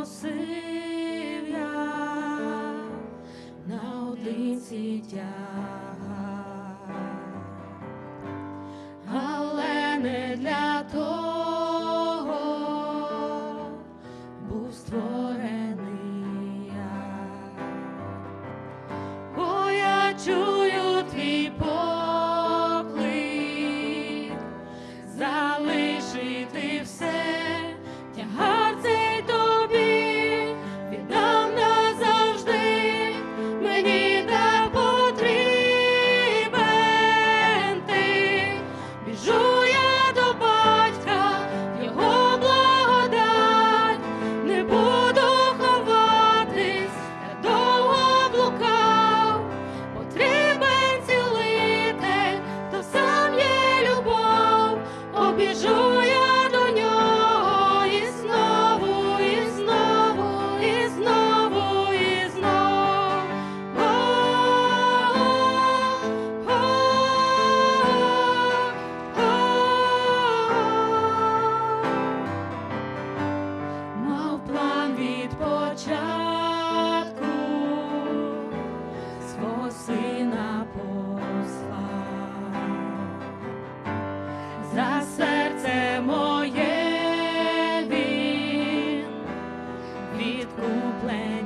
носив на наодинці тягар, але не для того був створений. за серце моє він відкуплений.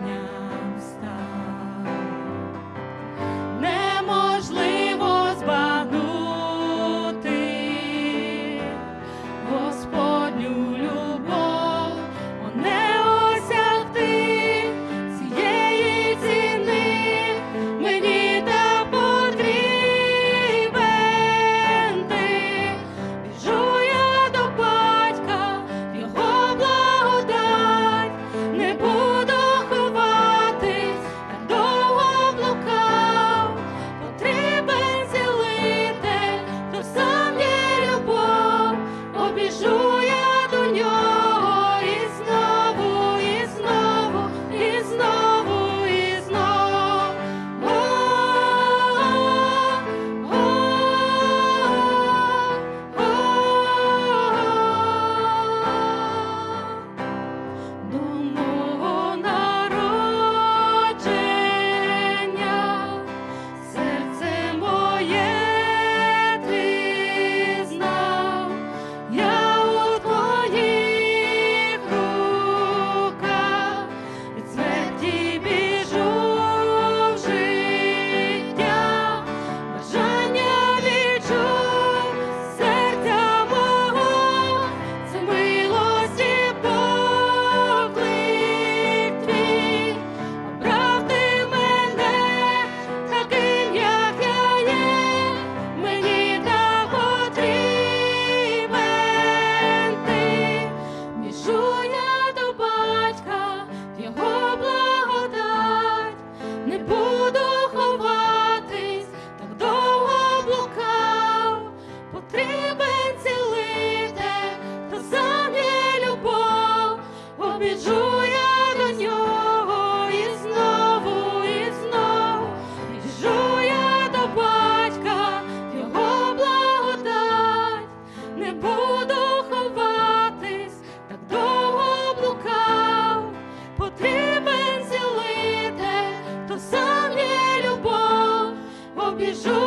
bijou.